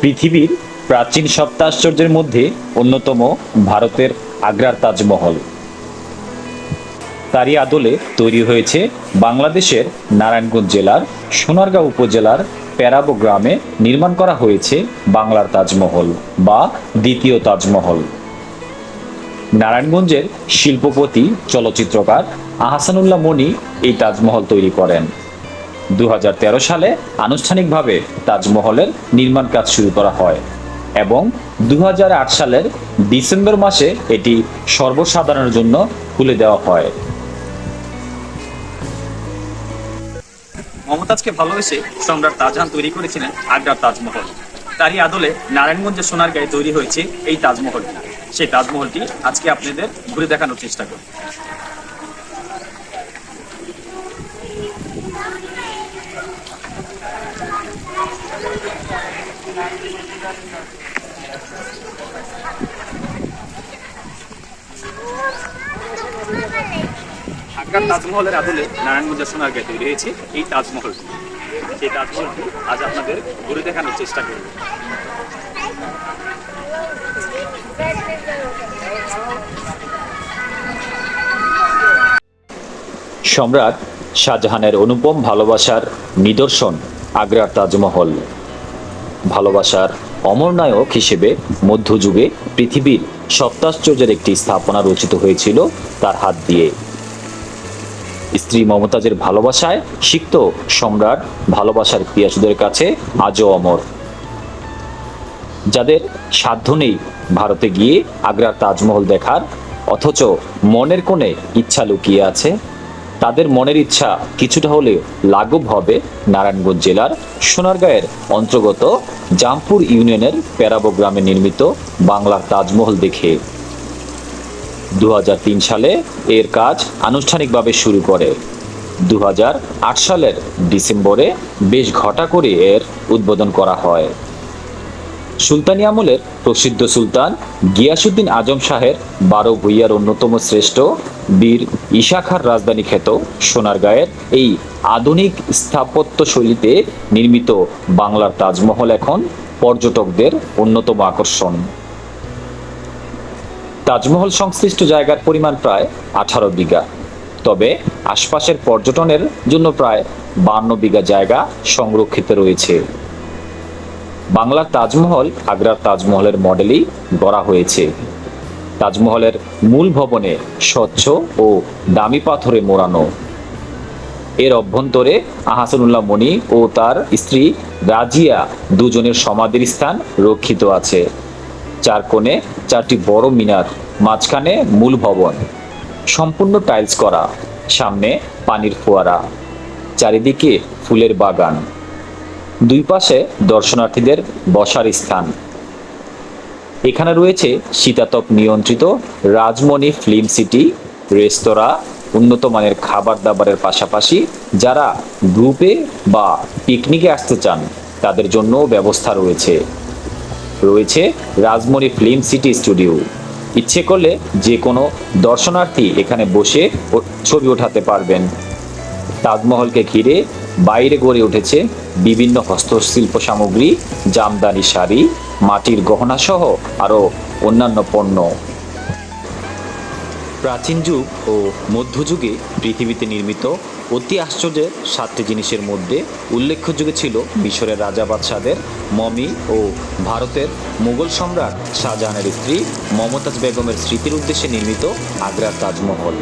পৃথিবীর প্রাচীন সপ্তাশ্চর্যের মধ্যে অন্যতম ভারতের আগ্রার তাজমহল। তারই আদলে তৈরি হয়েছে বাংলাদেশের নারায়ণগঞ্জ জেলার সোনারগাঁও উপজেলার প্যারাবো গ্রামে নির্মাণ করা হয়েছে বাংলার তাজমহল বা দ্বিতীয় তাজমহল। নারায়ণগঞ্জের শিল্পপতি, চলচ্চিত্রকার আহসানুল্লাহ মনি এই তাজমহল তৈরি করেন। দুহাজার তেরো সালে আনুষ্ঠানিকভাবে তাজমহলের নির্মাণ কাজ শুরু করা হয় এবং দুহাজার আট সালের ডিসেম্বর মাসে এটি সর্বসাধারণের জন্য খুলে দেওয়া হয়। মমতাজকে ভালোবেসে সম্রাট তাজহান তৈরি করেছিলেন আগ্রার তাজমহল। তারই আদলে নারায়ণগঞ্জের সোনার গায়ে তৈরি হয়েছে এই তাজমহলটি সেই তাজমহলটি আজকে আপনাদের ঘুরে দেখানোর চেষ্টা করব। আগ্রার তাজমহলের আদলে নারায়ণগঞ্জের সোনার গায়ে তৈরি হয়েছে এই তাজমহলটি সেই তাজমহলটি আজ আপনাদের ঘুরে দেখানোর চেষ্টা করব। সম্রাট শাহজাহানের অনুপম ভালোবাসার নিদর্শন আগ্রার তাজমহল। ভালোবাসার অমরনায়ক হিসেবে মধ্যযুগে পৃথিবীর সপ্তাশ্চর্যের একটি স্থাপনা রচিত হয়েছিল তার হাত দিয়ে। স্ত্রী মমতাজের ভালোবাসায় সিক্ত সম্রাট ভালোবাসার পিয়াসুদের কাছে আজও অমর। যাদের সাধ্য নেই ভারতে গিয়ে আগ্রার তাজমহল দেখার, অথচ মনের কোণে ইচ্ছা লুকিয়ে আছে তাদের মনের ইচ্ছা কিছুটা হলে লাঘব হবে নারায়ণগঞ্জ জেলার সোনারগাঁয়ের অন্তর্গত জামপুর ইউনিয়নের প্যারাবো গ্রামে নির্মিত বাংলার তাজমহল দেখে। দু হাজার তিন সালে এর কাজ আনুষ্ঠানিকভাবে শুরু করে। দু হাজার আট সালের ডিসেম্বরে বেশ ঘটা করে এর উদ্বোধন করা হয়। সুলতানি আমলের প্রসিদ্ধ সুলতান গিয়াসুদ্দিন আজম শাহের বারো ভুইয়ার অন্যতম শ্রেষ্ঠ বীর ইশাখার রাজধানী খ্যাত সোনারগাঁয়ের এই আধুনিক স্থাপত্য শৈলীতে নির্মিত বাংলার তাজমহল এখন পর্যটকদের অন্যতম আকর্ষণ। তাজমহল সংশ্লিষ্ট জায়গার পরিমাণ প্রায় আঠারো বিঘা। তবে আশপাশের পর্যটনের জন্য প্রায় বান্ন বিঘা জায়গা সংরক্ষিত রয়েছে। বাংলার তাজমহল আগ্রার তাজমহলের মডেলই গড়া হয়েছে। তাজমহলের মূল ভবনে স্বচ্ছ ও দামি পাথরে মোড়ানো। এর অভ্যন্তরে আহাসানুল্লাহ মনি ও তার স্ত্রী রাজিয়া দুজনের সমাধির স্থান রক্ষিত আছে। চার কোণে চারটি বড় মিনার, মাঝখানে মূল ভবন। সম্পূর্ণ টাইলস করা, সামনে পানির ফোয়ারা, চারিদিকে ফুলের বাগান। দুই পাশে দর্শনার্থীদের বসার স্থান। এখানে রয়েছে শীতাতপ নিয়ন্ত্রিত রাজমণি ফিল্ম সিটি, রেস্তোরাঁ, উন্নত মানের খাবার দাবারের পাশাপাশি যারা গ্রুপে বা পিকনিকে আসতে চান, তাদের জন্য ব্যবস্থা রয়েছে। রয়েছে রাজমণি ফিল্ম সিটি স্টুডিও। ইচ্ছে করলে যে কোনো দর্শনার্থী এখানে বসে ছবি ওঠাতে পারবেন। তাজমহলকে ঘিরে বাইরে গড়ে উঠেছে বিভিন্ন হস্তশিল্প সামগ্রী, জামদানি শাড়ি, মাটির গহনা সহ আরও অন্যান্য পণ্য। প্রাচীন যুগ ও মধ্যযুগে পৃথিবীতে নির্মিত অতি আশ্চর্যের সাতটি জিনিসের মধ্যে উল্লেখযোগ্য ছিল মিশরের রাজা বাদশাদের, মমি ও ভারতের মুঘল সম্রাট শাহজাহানের স্ত্রী মমতাজ বেগমের স্মৃতির উদ্দেশ্যে নির্মিত আগ্রার তাজমহল।